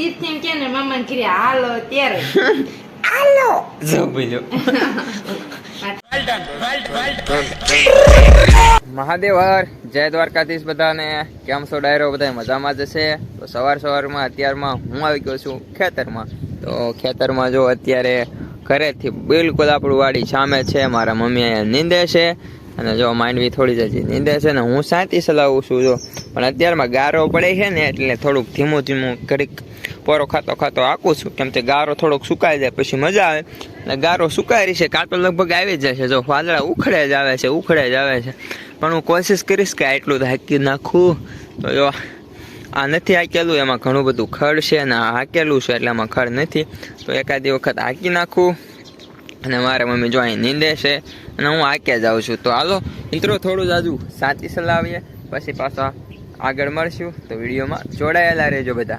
તીર્થ એમ કે ને મામા ઘરે હાલો ત્યારે હાલો. જો બોલ્યો. મહાદેવ હર જય દ્વારકાધીશ બધાને. કેમ છો ડાયરો? બધા મજામાં જશે તો સવાર સવારમાં અત્યારમાં હું આવી ગયો છું ખેતરમાં. તો ખેતરમાં જો અત્યારે ઘરેથી બિલકુલ આપણું વાડી સામે છે. મારા મમ્મી અહીંયા નીંદે છે. અને જો માંડવી થોડી જ નીંદે છે ને હું સાચી ચલાવું છું જો. પણ અત્યારમાં ગારો પડે છે ને એટલે થોડુંક ધીમું ધીમું ઘડીક પોરો ખાતો ખાતો આકું છું. કેમ કે ગારો થોડોક સુકાઈ જાય પછી મજા આવે. અને ગારો સુકાઈ રહી છે, કાં તો લગભગ આવી જ જશે. જો વાદળા ઉખડે જ આવે છે, ઉખડે જ આવે છે. પણ હું કોશિશ કરીશ કે આટલું હાકી નાખું. તો જો, આ નથી હાકેલું, એમાં ઘણું બધું ખડ છે અને આ હાકેલું છે, એટલે એમાં ખડ નથી. તો એકાદી વખત હાકી નાખું. અને મારે મમ્મી જો અહીં નીંદે છે, અને હું હાકે જાઉં છું. તો હાલો, મિત્રો, થોડું જાજુ સાચી સલાહ આવીએ પછી પાછા આગળ મળશું. તો વિડીયોમાં જોડાયેલા રહેજો બધા.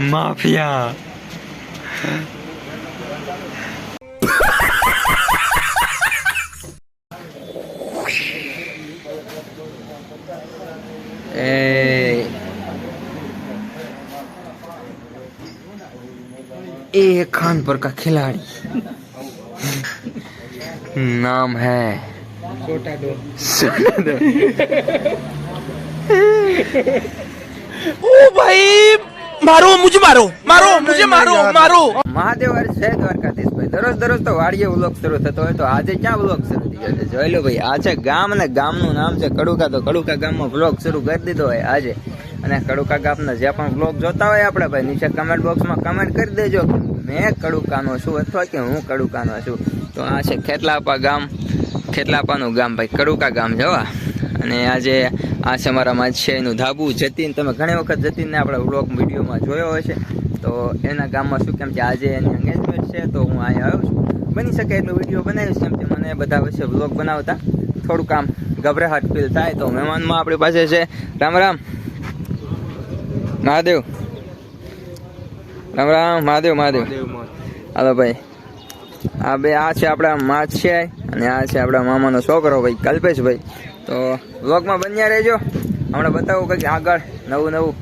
माफिया। ए। खानपुर का खिलाड़ी। नाम है। छोटा दो। ओ भाई! મારો મુજ મારો. મારો મુજે મારો મારો. મહાદેવ હર જય દ્વારકાધીશ ભાઈ. દરરોજ દરરોજ તો વાડીએ વ્લોગ શરૂ થતો હોય તો આજે ક્યાં વ્લોગ શરૂ થઈ ગયો છે? જોઈ લો ભાઈ આ છે ગામ અને ગામનું નામ છે કડુકા. તો કડુકા ગામમાં વ્લોગ શરૂ કરી દીધો હોય આજે. અને કડુકા ગામના જે પણ વ્લોગ જોતા હોય આપણે ભાઈ નીચે કમેન્ટ બોક્સમાં કમેન્ટ કરી દેજો મેં કડુકાનો છું અથવા કે હું કડુકાનો છું. તો આ છે ખેતલાપા ગામ. ખેતલાપાનું ગામ ભાઈ કડુકા ગામ જવા. અને આજે આ છે મારા માછીનું ધાબુ જતીન. તમે ઘણી વખત જતીનને આપણા વ્લોગ વિડીયોમાં જોયો હશે. તો એના ગામમાં શું કેમ કે આજે એની એંગેજમેન્ટ છે તો હું અહીંયા આવ્યો છું. બની શકે એટલો વીડિયો બનાવીશ કેમ કે મને બધા વચ્ચે વ્લોગ બનાવતા થોડુંક આમ ગભરાહટ ફીલ થાય તો મહેમાનમાં આપણી પાસે છે. રામ રામ. મહાદેવ. રામ રામ મહાદેવ મહાદેવ. હાલો ભાઈ. આ બે આ છે આપણા છે અને આ છે આપણા મામાનો છોકરો ભાઈ કલ્પેશભાઈ. તો વ્લોગમાં બન્યા રહેજો. હમણાં બતાવું કંઈક આગળ, નવું નવું.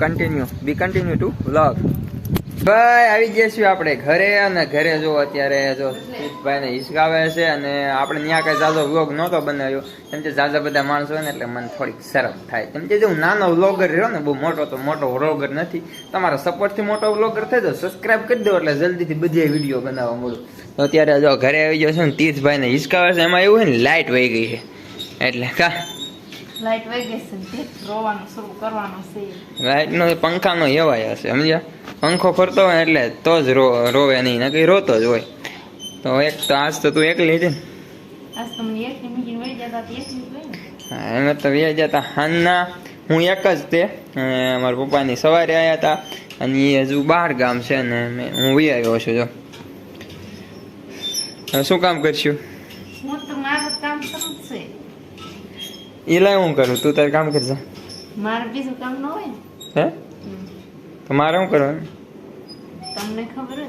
Continue be continue to vlog ભાઈ, આવી ગયા છીએ આપણે ઘરે અને ઘરે જો અત્યારે જો ભાઈને હિસકાવે છે અને આપણે ત્યાં કંઈ ઝાઝો વ્લોગ નહોતો બનાવ્યો. કેમ કે ઝાઝા બધા માણસો હોય ને એટલે મને થોડીક શરમ થાય. કેમ કે જો હું નાનો વ્લોગર રહ્યો ને, બહુ મોટો તો મોટો વ્લોગર નથી. તમારા સપોર્ટથી મોટો વ્લોગર થઈ તો સબસ્ક્રાઈબ કરી દો એટલે જલ્દીથી બધી વીડિયો બનાવવા મળું. અત્યારે જો ઘરે આવી ગયો છે ને, તીર્થભાઈને હિસકાવે છે. એમાં એવું હોય ને લાઇટ વહી ગઈ છે. એટલે કા? લાઈટ તીર્થ રોવાનું શરૂ કરવાનું છે. લાઇટનો પંખાનો એવાય હશે સમજ્યા? પંખો ફરતો હોય એટલે તો જ રો રોવે નહીં નકર રોતો જ હોય. તો એક તો આજ તો તું એકલી છે એમ તો વ્યાજ જતા હાનના હું એક જ તે. મારા પપ્પાની સવારે આવ્યા હતા અને એ હજુ બહાર ગામ છે ને હું વી આવ્યો છું જો. શું કામ કરશું? હું તો મારું કામ છે. એ લાય હું કરું? તું તારે કામ કરજે મારે બીજું કામ ન હોય હે? તો મારે શું કરવાનું? તમને ખબર હોય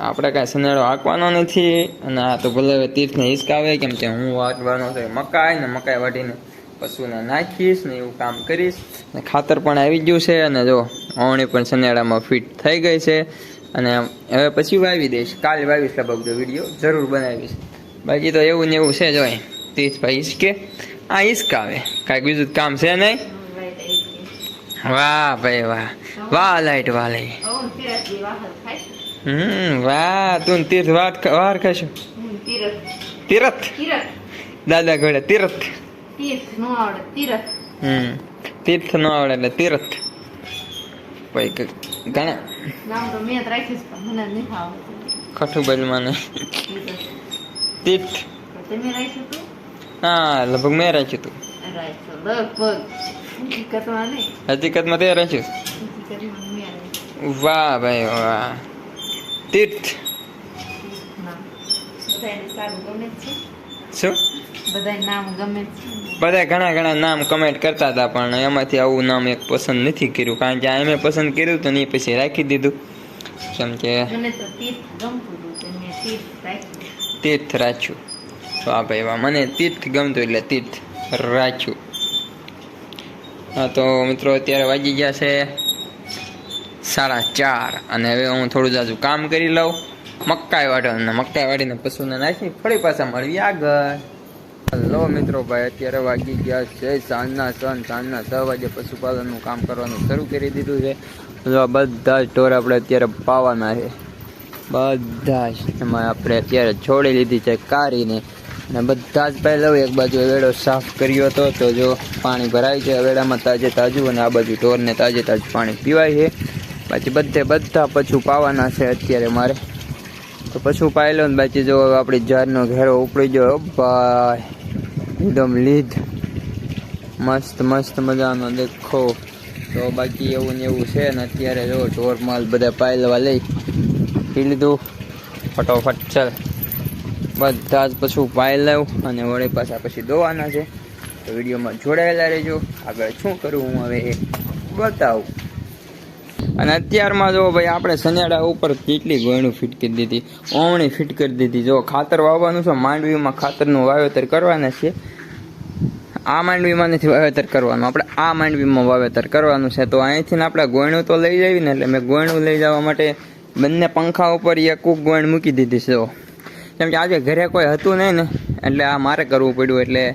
આપણે કાંઈ સનેડો હાંકવાનો નથી અને આ તો ભલે હવે તીર્થને હિસકાવે કેમ કે હું વાટવાનો છે. મકાઈ ને મકાઈ વાટીને પશુને નાખીશ ને એવું કામ કરીશ. ને ખાતર પણ આવી ગયું છે અને જો ઓવણી પણ સનેડામાં ફિટ થઈ ગઈ છે. અને હવે પછી વાવી દઈશ. કાલે વાવીશ લગભગ જો વીડિયો. જરૂર બનાવીશ. બાકી તો એવું ને એવું છે જો અહીં તીર્થભાઈ હિસકે આ હિસકાવે કાંઈક બીજું કામ છે નહીં આવી વાહ ભાઈ વાહ વાહ લાઈટ વાહ લઈ હમ વાહ તું તીર્થ વાત વાર હું તીરથ દાદા ઘોડે તીરથ હમ તીર્થ ન આવડે એટલે તીરથ ભાઈ ઘણા ખઠું બલમાં તીર્થ તમે રાખ્યું હા લગભગ મેં રાખ્યું હતું. રાખ્યો હકીકતમાં તે રાખ્યું રાખ્યો વાહ ભાઈ વાહ. તીર્થ. શું? બધા ઘણા ઘણા નામ કમેન્ટ કરતા હતા પણ એમાંથી આવું નામ એક પસંદ નથી કર્યું. કારણ કે આ એમે પસંદ કર્યું તો નહીં પછી રાખી દીધું. સમજે કે તીર્થ હતું તો મેં તીર્થ રાખ્યું તીર્થ રાખ્યું વાહ ભાઈ વાહ મને તીર્થ ગમતું એટલે તીર્થ. રાખ્યું. હા, તો મિત્રો, અત્યારે વાગી ગયા છે સાડા ચાર. અને હવે હું થોડું જાજુ કામ કરી લઉં. મકાઈ વાટવાનું મકાઈ વાટીને પશુને નાખી, ફરી પાછા મળવી આગળ. હલો, મિત્રો ભાઈ, અત્યારે વાગી ગયા છે સાંજના સન સાંજના છ વાગે પશુપાલનનું કામ કરવાનું શરૂ કરી દીધું છે. આ બધા જ ઢોર આપણે અત્યારે પાવાના છે. બધા જ એમાં આપણે અત્યારે છોડી લીધી છે કારીને. અને બધા જ પહેલાં એક બાજુ વેડો સાફ કર્યો હતો. તો જો પાણી ભરાય છે વેડામાં તાજે તાજું અને આ બાજુ ઢોરને તાજે તાજું પાણી પીવાય છે. પછી બધે બધા પશુ પાવાના છે અત્યારે મારે. તો પછી પાઈ લો ને બાકી જો આપણી જારનો ઘેરો ઉપડી ગયો. ભાઈ, એકદમ લીધ. મસ્ત મસ્ત મજાનો દેખો. તો બાકી એવું ને એવું છે ને અત્યારે જો ઢોર માલ બધા પાયલવા લઈ. પી લીધું. ફટોફટ ચાલ. બધા જ પશુ પાઈ લઉં અને વળી પાછા પછી દોવાના છે. તો વિડીયોમાં જોડાયેલા રહેજો. આગળ શું કરું હું હવે એ બતાવું. અને અત્યારમાં જો ભાઈ આપણે સનેડા ઉપર કેટલી ગોયણું ફિટ કરી દીધી. ઓવણી ફિટ કરી દીધી. જો ખાતર વાવવાનું છે, માંડવીમાં ખાતરનું વાવેતર કરવાના છે. આ માંડવીમાં નથી વાવેતર કરવાનું. આપણે આ માંડવીમાં વાવેતર કરવાનું છે. તો અહીંથી આપણે ગોયણું તો લઈ જવી ને એટલે મેં ગોયણું લઈ જવા માટે બંને પંખા ઉપર એક કૂક ગોયણ મૂકી દીધી છે કેમ કે આજે ઘરે કોઈ હતું નહીં ને, એટલે આ મારે કરવું પડ્યું એટલે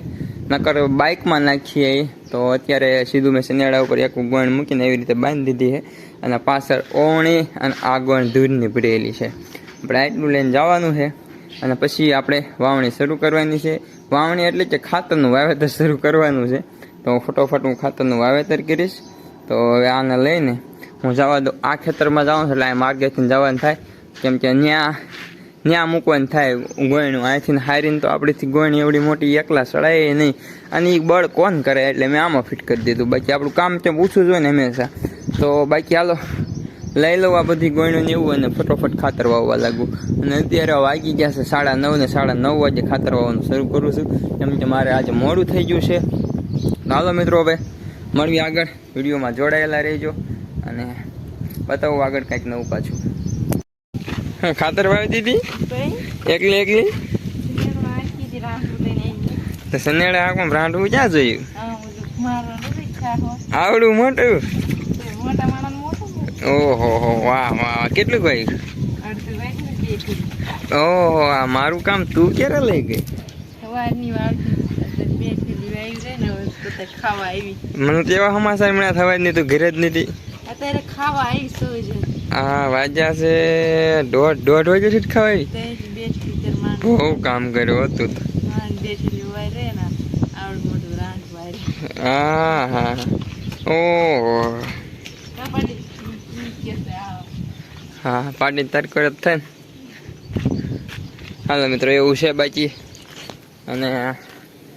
નકર બાઇકમાં નાખીએ તો અત્યારે સીધું મેં શનિયાળા ઉપર એક ગોણ મૂકીને એવી રીતે બાંધી દીધી છે અને પાછળ ઓવણી અને આ ગોણ દૂધની ભરેલી છે. આપણે આટલું લઈને જવાનું છે અને પછી આપણે વાવણી શરૂ કરવાની છે. વાવણી એટલે કે ખાતરનું વાવેતર શરૂ કરવાનું છે. તો ફટોફટ હું ખાતરનું વાવેતર કરીશ. તો હવે આને લઈને હું જવા દઉં. આ ખેતરમાં જાઉં એટલે આ માર્ગેથી જવાનું થાય. કેમ કે ત્યાં ત્યાં મૂકવાનું થાય ગોયણું. અહીંથી હારીને તો આપણીથી ગોયણી એવડી મોટી એકલા સડાય નહીં. અને એ બળ કોણ કરે એટલે મેં આમાં ફિટ કરી દીધું. બાકી આપણું કામ તેમ ઓછું જ હોય ને હંમેશા. તો બાકી હાલો, લઈ લઉં આ બધી ગોયણું ને એવું અને ફટોફટ ખાતર વાવવા લાગુ. અને અત્યારે વાગી ગયા છે સાડા નવ ને સાડા નવ વાગે ખાતર વાવવાનું શરૂ કરું છું. કેમ કે મારે આજે મોડું થઈ ગયું છે. હાલો મિત્રો હવે મળવી આગળ. વિડીયોમાં જોડાયેલા રહેજો. અને બતાવું આગળ કંઈક નવું પાછું. ખાતર વાવી દીધી? એકલી એકલી? સનેડા આખું રાંધવું ક્યાં જોયું આવડું મોટું? ઓહો હો વાહ વાહ કેટલું ભાઈ ઓહો આ મારું કામ તું ક્યારે લઈ ગઈ? મને તેવા સમાચાર મળ્યા થવા જ નહીં તું ઘરે જ નથી અત્યારે ખાવા આવી આ વાગ્યા છે. દોઢ દોઢ વાગે સુધી ખવાય. બહુ કામ કર્યું હતું. હા હા ઓહો. હા પાર્ટી તરકો જ થાય હાલો મિત્રો એવું છે બાકી. અને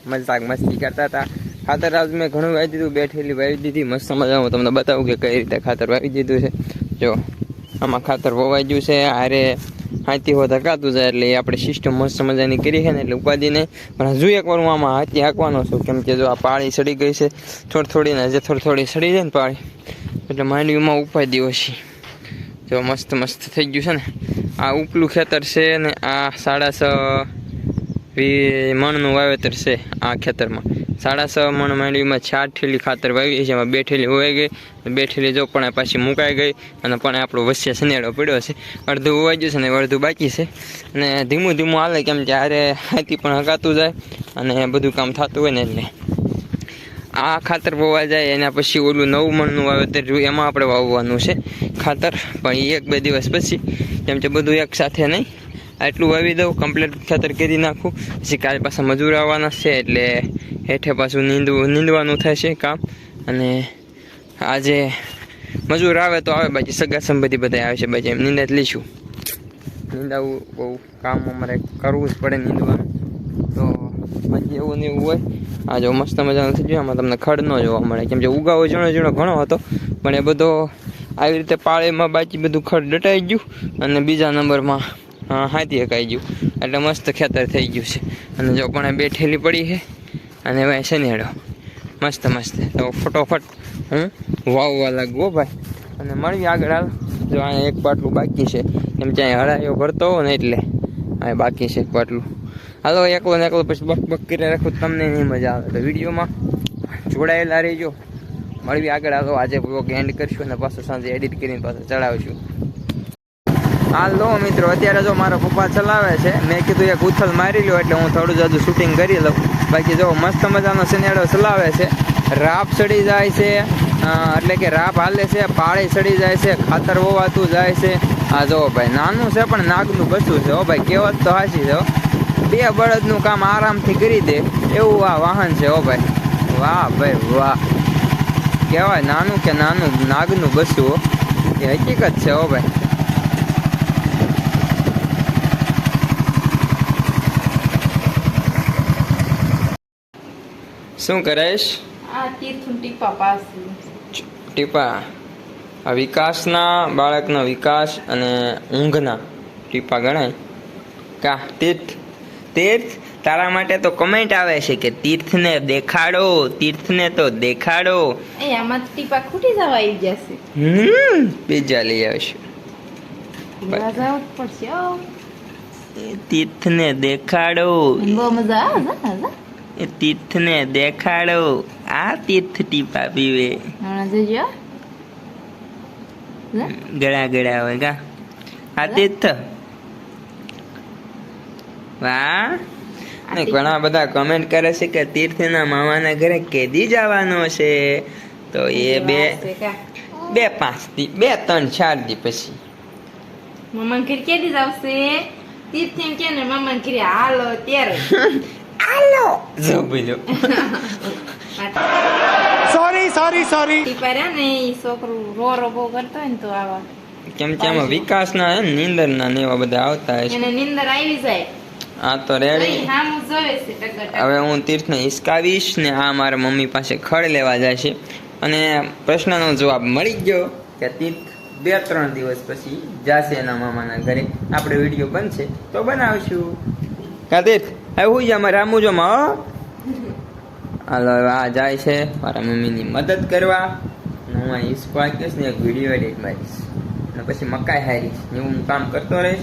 મજાક મસ્તી કરતા હતા. ખાતર આજ મેં ઘણું વાવી દીધું બેઠેલી વાવી દીધી. મસ્ત મજા હું તમને બતાવું કે કઈ રીતે ખાતર વાવી દીધું છે. જો. આમાં ખાતર વવાઈ ગયું છે. આરે હાથી હો ધકાતું જાય એટલે આપણે સિસ્ટમ મસ્ત મજાની કરી છે ને એટલે ઉપાધિ નહીં પણ હજુ એકવાર હું આમાં હાથી હાંકવાનો છું. કેમ કે જો આ પાળી સડી ગઈ છે, થોડી થોડી ને જે થોડી થોડી સડી જાય ને પાળી. એટલે માંડવીમાં ઉપાધિ ઓછી જો મસ્ત મસ્ત થઈ ગયું છે ને. આ ઉપલું ખેતર છે ને આ સાડા છ વી મણનું વાવેતર છે આ ખેતરમાં. સાડા છ મણ માંડવીમાં ચાર ઠેલી ખાતર વાવી એમાં બે ઠેલી હોવાઈ ગઈ. બે ઠેલી જો પણ પાછી મુકાઈ ગઈ અને પણ આપણો વચ્ચે સનેડો પડ્યો છે. અડધું હોવાઈ ગયું છે ને અડધું બાકી છે. અને ધીમું ધીમું હાલે કેમ કે હારે હાથી પણ હકાતું જાય અને બધું કામ થતું હોય ને એટલે. આ ખાતર વવા જાય એના પછી ઓલું નવું મણનું વાવેતર જોયું, એમાં આપણે વાવવાનું છે ખાતર. પણ એક બે દિવસ પછી, કેમ કે બધું એક સાથે નહીં. આટલું વાવી દઉં કમ્પ્લીટ ખાતર કરી નાખું. પછી કાલે પાછા મજૂર આવવાના છે, એટલે હેઠે પાછું નીંદવું નીંદવાનું થશે કામ. અને આજે મજૂર આવે તો આવે, બાકી સગા સંબંધી બધા આવે છે, બાકી એમ નીંદા જ લઈશું. નીંદાવું બહુ કામ અમારે કરવું જ પડે નીંદવાનું. તો બાકી એવું ને એવું હોય. આ જો મસ્ત મજાનું થઈ ગયું. આમાં તમને ખડ ન જોવા મળે. કેમ કે ઉગાવો ઝીણો ઝીણો ઘણો હતો, પણ એ બધો આવી રીતે પાળેમાં બાકી બધું ખડ દટાઈ ગયું. અને બીજા નંબરમાં હાથી આવી ગયું. એટલે મસ્ત ખેતર થઈ ગયું છે. અને જો પણ બે ઠેલી પડી છે, અને હવે શનિયાળો. મસ્ત મસ્ત. તો ફટોફટ હું વાવવા લાગવો ભાઈ. અને મળવી આગળ હાલ. જો અહીંયા એક પાટલું બાકી છે. એમ ત્યાં હળાયો ભરતો હોય ને એટલે. આ બાકી છે એક પાટલું હાલો, એકલો ને એકલો પછી બક બક કરી રાખું, તમને નહીં મજા આવે તો વિડીયોમાં. જોડાયેલા રહેજો. મળવી આગળ. હાલો, આજે બ્લોગ એન્ડ કરશું અને પાછું સાંજે એડિટ કરીને પાછું ચડાવશું. હાલો મિત્રો, અત્યારે જો મારા પપ્પા ચલાવે છે, મેં કીધું એક ઉથલ મારી લો એટલે હું થોડું જ હજુ શૂટિંગ કરી લઉં. બાકી જો મસ્ત મજાનો સિનેડો ચલાવે છે. રાપ ચડી જાય છે એટલે કે રાપ હાલે છે, પાળી ચડી જાય છે, ખાતર વોવાતું જાય છે. આ જો ભાઈ, નાનું છે પણ નાગનું બસું છે, હો ભાઈ, કહેવત તો હાચી છે બે બળદનું કામ આરામથી કરી દે, એવું આ વાહન છે, હો ભાઈ. વાહ ભાઈ, વાહ. કહેવાય નાનું કે નાનું, નાગનું બસું એ હકીકત છે, હો ભાઈ. શું આ તીર્થું ટીપા પાસે. ટીપા. આ વિકાસના બાળકનો વિકાસ અને ઊંઘના ટીપા ગણાય. કા તીર્થ. તીર્થ તારા માટે તો કમેન્ટ આવે છે કે તીર્થને દેખાડો તીર્થને તો દેખાડો. એ આમાં ટીપા ખૂટી જવા આવી જશે હમ બીજા લઈ આવશું. પડશે તીર્થને દેખાડો. બહુ મજા આવે તીર્થને દેખાડો. આ તીર્થ ટીપા પીવે. ગળા ગળા હોય કા? આ તીર્થ. વાહ. ઘણા બધા કમેન્ટ કરે છે કે તીર્થના મામાના ઘરે કેદી જવાનો છે. તો એ બે બે પાંચ દી બે ત્રણ ચાર દી પછી. મામાને ઘરે કેદી આવશે? તીર્થ એમ કે ને મામાને ઘરે હાલો ત્યારે. હાલો જો બોલ્યો સોરી સોરી સોરી પીપર્યા ને ઈ છોકરું રો રો બહુ કરતો કેમ કે આમાં વિકાસના ના ને બધા આવતા હશે એને નીંદર આવી જાય. આ તો રેડી. હવે હું તીર્થને હિસકાવીશ ને આ મારા મમ્મી પાસે ખડ લેવા જાય છે. અને પ્રશ્નનો જવાબ મળી ગયો કે તીર્થ બે ત્રણ દિવસ પછી જાશે એના મામાના ઘરે. આપણે વીડિયો બનશે તો બનાવશું. કાં હવે છે અમારે મારા રામુ જો હો. હાલો આ જાય છે. મારા મમ્મીની મદદ કરવા. હું અહીં હિસકો આંકીશ ને એક વીડિયો એડિટ મારીશ. અને પછી મકાઈ હારીશ. એવું હું કામ કરતો રહીશ.